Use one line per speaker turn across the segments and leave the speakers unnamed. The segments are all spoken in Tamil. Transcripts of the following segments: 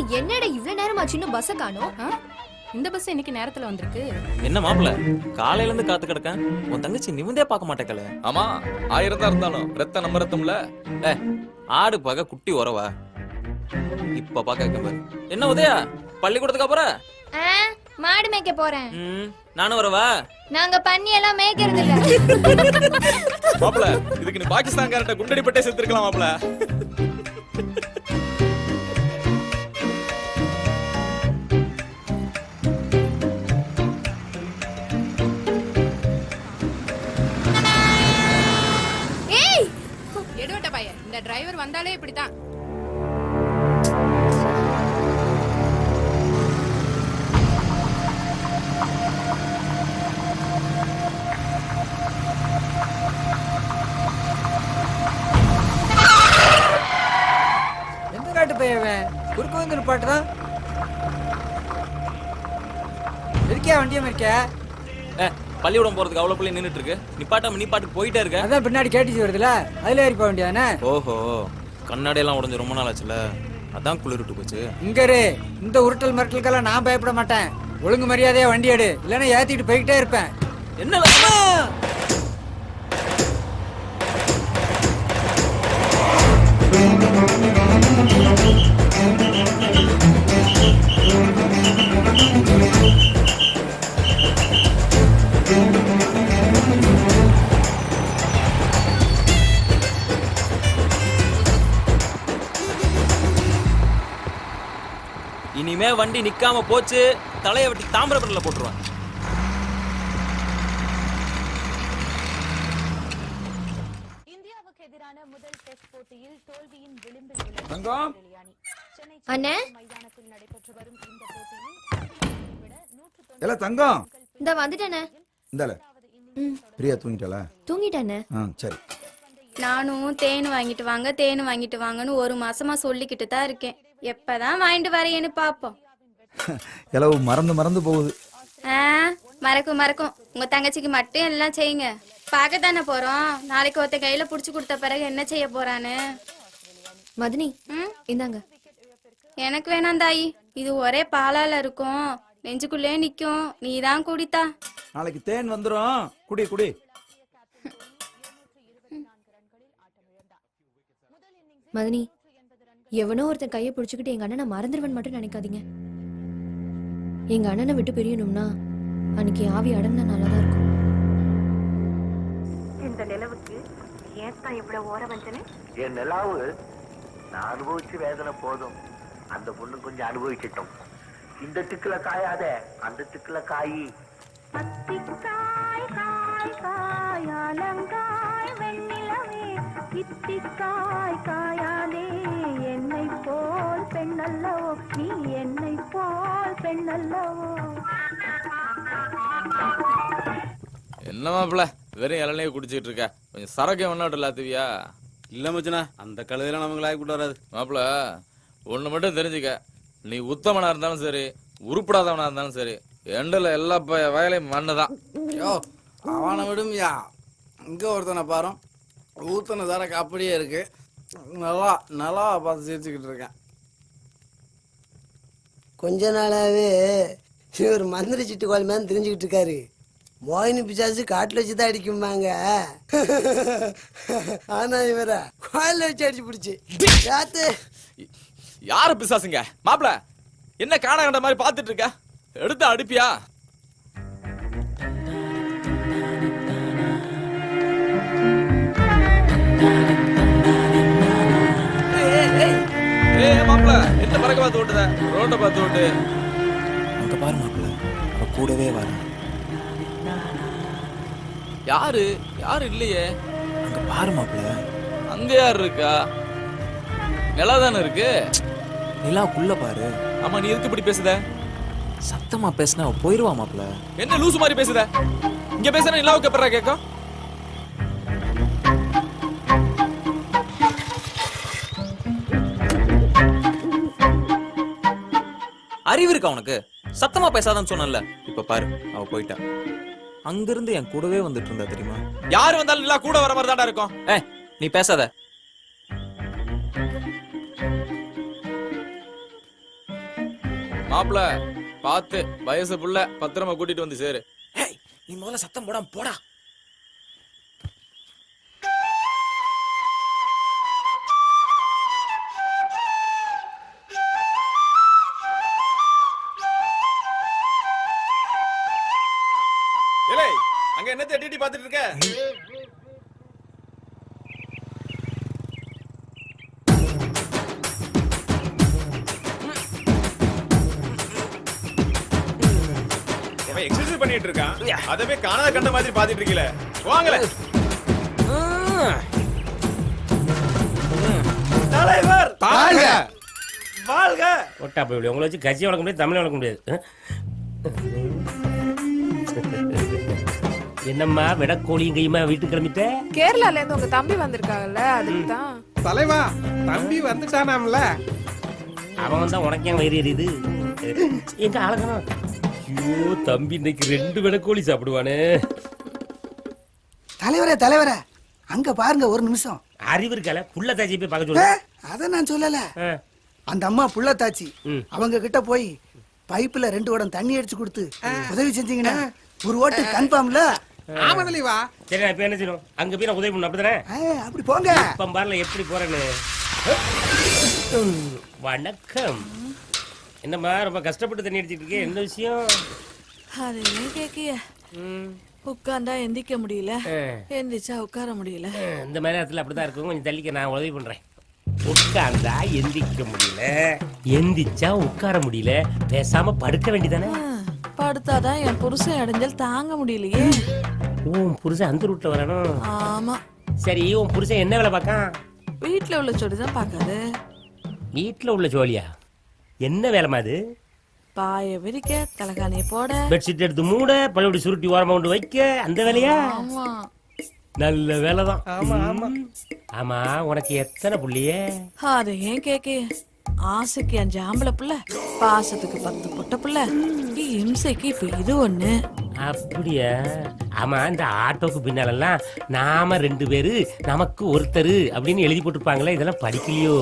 ஏய் என்னடா இவ்ளோ நேரம் ஆச்சு இன்னும் பஸ்ஸ காணோம்?
இந்த பஸ் இன்னைக்கு நேரத்துல வந்திருக்கு.
என்ன மாப்பிள? காலையில இருந்து காத்து கிடக்கேன். உன் தங்கச்சி நிமிந்தே பார்க்க மாட்டேக்கல
ஆமா ஆயிரம் தான் இருந்தாலும் ரத்த நம்ம ரத்தம்ல
ஏ ஆடு பார்க்க குட்டி உறவா. இப்ப பாரு. என்ன உதயா? பள்ளிக்கூடத்துக்கு அப்புறம்
ஆ, மாடு மேய்க்க போறேன்.
நானும் வரவா?
நாங்க பண்ணி எல்லாம் மேய்க்கிறது இல்ல.
மாப்பிள இதுக்கு நீ பாகிஸ்தான் காரட்ட குண்டடி பட்டே செத்துருக்கலாம் மாப்பிள.
வந்து பாட்டு தான் இருக்கியா வண்டியம் இருக்கியா
ஏ பள்ளிக்கூடம் போறதுக்கு அவ்வளவு பிள்ளை நின்னுட்டு இருக்கு. நிப்பாட்டாம நீ பாட்டுக்கு போயிட்டே இருக்க.
அதான் பின்னாடி கேட்டுச்சு வருதுல அதுல ஏறி போக வேண்டியதானே?
ஓஹோ கண்ணாடி எல்லாம் உடைஞ்சு ரொம்ப நாள் ஆச்சுல அதான் குளிர்ட்டு போச்சு.
இங்க இரு இந்த உருட்டல் மிரட்டலுக்கெல்லாம் நான் பயப்பட மாட்டேன். ஒழுங்கு மரியாதையா வண்டி எடு இல்லைன்னா ஏத்திட்டு போய்கிட்டே இருப்பேன்.
என்ன வண்டி நிக்காம போச்சு தலைய வெட்டி தாமிரபரணில போட்டுருவேன்.
தங்கம்.
இந்த
வந்துட்டேனே.
இந்தால பிரியா தூங்கிட்டாளா?
தூங்கிட்டானே.
சரி.
நானும் தேன் வாங்கிட்டு வாங்க தேன் வாங்கிட்டு வாங்கன்னு ஒரு மாசமா சொல்லிக்கிட்டு தான் இருக்கேன். எப்பதான் வாங்கிட்டு வரேன்னு பாப்போம்.
இலவு மறந்து மறந்து போகுது.
மறக்கும் மறக்கும். உங்க தங்கச்சிக்கு மட்டும் எல்லாம் செய்யுங்க. பார்க்க தானே போறோம். நாளைக்கு ஒருத்த கையில புடிச்சு கொடுத்த பிறகு என்ன செய்ய போறான்னு?
மதினி
ம்?
இந்தாங்க.
எனக்கு வேணாம் தாயி. இது ஒரே பாலால இருக்கும். நெஞ்சுக்குள்ளே நிக்கும். நீ தான் குடித்தா.
நாளைக்கு தேன் வந்துரும். குடி குடி.
மதினி எவனோ ஒருத்தன் கையை பிடிச்சுக்கிட்டு எங்க அண்ணனை மறந்துடுவன் மட்டும் நினைக்காதீங்க. எங்க அண்ணனை விட்டு பிரியணும்னா அன்னைக்கு ஆவி அடங்கினா நல்லாதான் இருக்கும்.
இந்த நிலவுக்கு ஏன் தான் இவ்வளவு ஓர வஞ்சனை?
என் நிலாவு நான் அனுபவிச்சு வேதனை போதும். அந்த பொண்ணு கொஞ்சம் அனுபவிச்சிட்டோம் இந்த திக்குல காயாத அந்த திக்குல காயி.
காய் காய் அலங்காய் வெண்ணிலவே. இத்திக்காய் காயாதே என்னை போல் பெண்ணல்லவோ நீ என்னை போல் பெண்ணல்லவோ?
என்ன மாப்பிள வெறும் இளநீர் குடிச்சிட்டு இருக்க. கொஞ்சம் சரக்கு வேணாட்டு இல்லாத்துவியா
இல்ல மச்சனா அந்த கழுதையெல்லாம் நமக்கு லாய்க்கு கூட்டு வராது.
மாப்பிள ஒண்ணு மட்டும் தெரிஞ்சுக்க. நீ உத்தமனா இருந்தாலும் சரி உருப்படாதவனா இருந்தாலும் சரி எண்டில் எல்லா ப- வயலையும் மண்ணு தான்
யோ அவனை விடும்யா. இங்க ஒருத்தனை பாரு ஊத்தன சரக்கு அப்படியே இருக்கு. நல்லா நல்லா பார்த்து சிரிச்சுக்கிட்டு இருக்கேன்.
கொஞ்ச நாளாகவே இவர் மந்திரி சிட்டுக்கோள் மேல தெரிஞ்சுக்கிட்டு இருக்காரு. மோகினி பிசாசு காட்டில் வச்சு தான் அடிக்குமாங்க ஆனா இவர கோயில வச்சு அடிச்சு பிடிச்சி. காத்து
யாரு பிசாசுங்க? மாப்பிள என்ன காண கண்ட மாதிரி பார்த்துட்டு இருக்க? எடுத்து அடிப்பியா? என்ன பறக்க பார்த்து ஓட்டுத. ரோட்டை பார்த்து ஓட்டு.
அங்க பாரு மாப்பிள்ள கூடவே வர.
யாரு? யாரு இல்லையே?
அங்க பாரு மாப்பிள்ள.
அங்க யாரு இருக்கா? நிலா தானே இருக்கு?
நிலாக்குள்ள பாரு.
ஆமா நீ எதுக்கு இப்படி பேசுத?
சத்தமா பேசினா போயிருவா மாப்பிள்ள.
என்ன லூசு மாதிரி பேசுத? இங்க பேசுற நிலாவுக்கு எப்பறா கேட்கும்
அறிவு இருக்கா உனக்கு? சத்தமா பேசாதன்னு சொன்னல இப்ப பாரு அவ போயிட்டா. அங்கிருந்து என் கூடவே வந்துட்டு இருந்தா தெரியுமா?
யாரு வந்தாலும் நிலா கூட வர மாதிரி தாண்டா இருக்கும்.
ஏ நீ பேசாத.
மாப்பிள பார்த்து வயசு புள்ள பத்திரமா கூட்டிட்டு வந்து சேரு.
ஏய் நீ முதல்ல சத்தம் போடாம போடா.
எக்ஸசைஸ் பண்ணிட்டு இருக்கான். அதவே காணாத கண்ட மாதிரி பாத்துட்டு இருக்கீல. வாங்கல தலைவர்
வாழ்க
வாழ்க
ஒட்டா போய் உங்களை வச்சு கட்சி வளர்க்க முடியாது தமிழ் வளர்க்க முடியாது. என்னம்மா விடக்கோழியும் கையுமா வீட்டுக்கு கிளம்பிட்ட?
கேரளால இருந்து உங்க தம்பி வந்திருக்காங்கல்ல அதுக்கு தான்.
தலைவா தம்பி வந்துட்டானாம்ல.
அவன் வந்தா உனக்கு வயிறு எரியுது? எங்க அழகா ஐயோ தம்பி இன்னைக்கு ரெண்டு விடக்கோழி சாப்பிடுவானே.
தலைவரே தலைவரே அங்க பாருங்க ஒரு நிமிஷம்.
அறிவு இருக்கல? புள்ள தாச்சி போய் பார்க்க சொல்லு
அத நான் சொல்லல. அந்த அம்மா புள்ளத்தாச்சி
ம்.
அவங்க கிட்ட போய் பைப்புல ரெண்டு குடம் தண்ணி அடிச்சு கொடுத்து உதவி செஞ்சீங்கன்னா ஒரு ஓட்டு கன்ஃபார்ம்ல?
ஆமா தலைவா
சரி நான் இப்ப என்ன செய்யணும்? அங்க போய் நான் உதவி பண்ணணும். அப்படிதானே?
அப்படி போங்க.
இப்ப பாருல எப்படி போறேன்னு. வணக்கம். என்னம்மா ரொம்ப கஷ்டப்பட்டு தண்ணி அடிச்சிட்டு இருக்கே என்ன விஷயம்?
அது ஏன் கேக்கிய. உட்கார்ந்தா எந்திக்க முடியல. எந்திரிச்சா உட்கார முடியல.
இந்த மாதிரி நேரத்தில் அப்படிதான் இருக்கும் கொஞ்சம் தள்ளிக்க நான் உதவி பண்றேன். உட்கார்ந்தா எந்திரிக்க முடியல எந்திரிச்சா உட்கார முடியல பேசாம படுக்க வேண்டியதானே?
படுத்தாதான் என் புருஷன் இடைஞ்சல் தாங்க முடியலையே.
உன் புருஷன் அந்த ரூட்ல வரணும்
ஆமா.
சரி உன் புருஷன் என்ன வேலை பார்க்கான்?
வீட்ல உள்ள சொடிதான் பாக்காது
வீட்டுல உள்ள ஜோலியா? என்ன வேலைமா அது
பாய விரிக்க தலகாணிய போட.
பெட்ஷீட் எடுத்து மூட பழையபடி சுருட்டி ஓரமா கொண்டு வைக்க அந்த வேலையா?
ஆமா.
நல்ல வேலைதான். ஆமா ஆமா. ஆமா உனக்கு எத்தனை புள்ளியே?
அது ஏன் கேக்கிய ஆசைக்கு அஞ்சு ஆம்பளை புள்ள பாசத்துக்கு பத்து பொட்ட புள்ள. இம்சைக்கு இப்ப இது ஒண்ணு.
அப்படியா? ஆமா இந்த ஆட்டோக்கு பின்னாலெல்லாம் நாம ரெண்டு பேரு நமக்கு ஒருத்தர் அப்படின்னு எழுதி போட்டிருப்பாங்களே இதெல்லாம் படிக்கலையோ?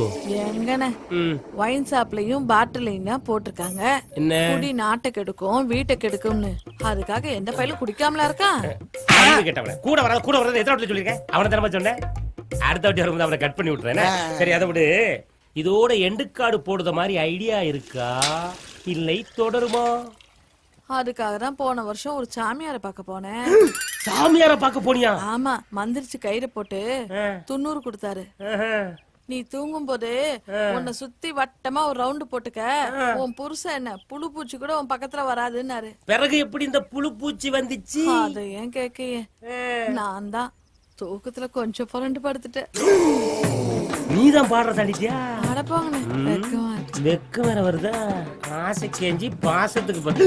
எங்கன
ம்.
ஒயின் ஷாப்லயும் பாட்டிலையும் தான் போட்டிருக்காங்க.
என்ன?
குடி நாட்டை கெடுக்கும் வீட்டை கெடுக்கும்னு. அதுக்காக எந்த பையலும் குடிக்காமலா இருக்கான்
அறிவு கேட்டவன. கூட வராது கூட வராது எத்தனை வாட்டி சொல்லியிருக்கேன்? அவனை தரமா சொன்னேன். அடுத்த வாட்டி வரும்போது அவனை கட் பண்ணி விட்டுறேன் சரி அதை விடு. இதோட எண்டுக்காடு போடுற மாதிரி ஐடியா இருக்கா? இல்லை தொடருமா?
அதுக்காக தான் போன வருஷம் ஒரு சாமியாரை பார்க்க போனேன்.
சாமியார பார்க்க போனியா?
ஆமா மந்திரிச்சு கயிறு போட்டு. துண்ணூறு கொடுத்தாரு. நீ தூங்கும் போது உன்னை சுத்தி வட்டமா ஒரு ரவுண்டு போட்டுக்க. உன் புருஷன் என்ன புழு பூச்சி கூட உன் பக்கத்துல வராதுன்னாரு.
பிறகு எப்படி இந்த புழு பூச்சி வந்துச்சு?
அது ஏன் கேக்கையே நான் தான் தூக்கத்துல கொஞ்சம் புரண்டு படுத்துட்டேன்.
நீதான் பாடுற தள்ளிட்டியா
அடப்பாங்கண்ணே வெக்கமா
வேற வருதா? ஆசை கேஞ்சி பாசத்துக்கு பத்து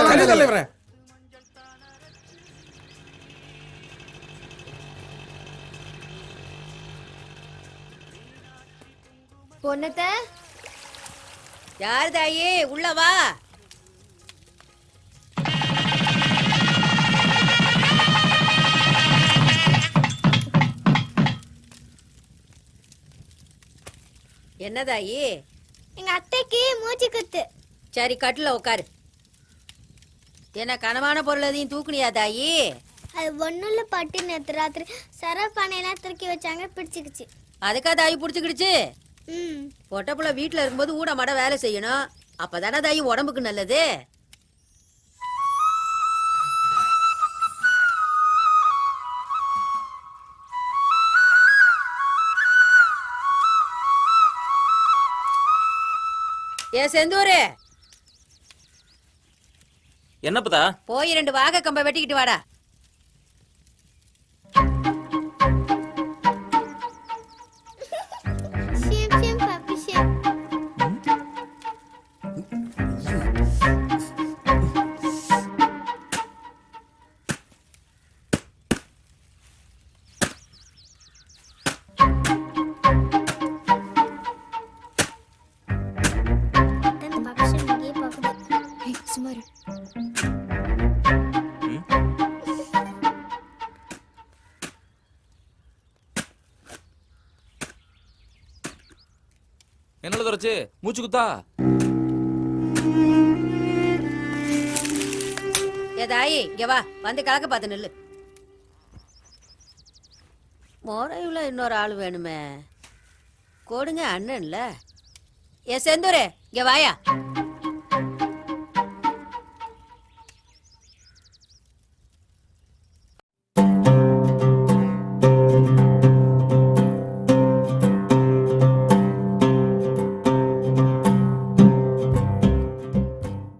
தலைவரே
பொண்ணத்த?
யார் தாயே உள்ள வா. என்னதாயி
எங்க அத்தைக்கு மூச்சு குத்து.
சரி கட்டில உட்காரு என்ன கனமான பொருள் எதையும் தூக்குனியா தாயி?
அது ஒண்ணுல பட்டு நேத்து ராத்திரி சரப்பானையெல்லாம் தூக்கி வச்சாங்க பிடிச்சிக்கிச்சு.
அதுக்கா தாயி புடிச்சுக்கிடுச்சு?
ம்.
பொட்டப்புள்ள வீட்டுல இருக்கும்போது ஊட மாட வேலை செய்யணும். அப்பதானே தாயி உடம்புக்கு நல்லது? ஏ செந்தூரு
என்னப்பதா
போய் ரெண்டு வாக கம்ப வெட்டிக்கிட்டு வாடா.
மூச்சு குத்தா.
ஏதாயி இங்க வா. வந்து கலக்க பார்த்து நில்லு. முறையுள்ள இன்னொரு ஆள் வேணுமே. கொடுங்க அண்ணன்ல. ஏ செந்தூரே இங்க வாயா.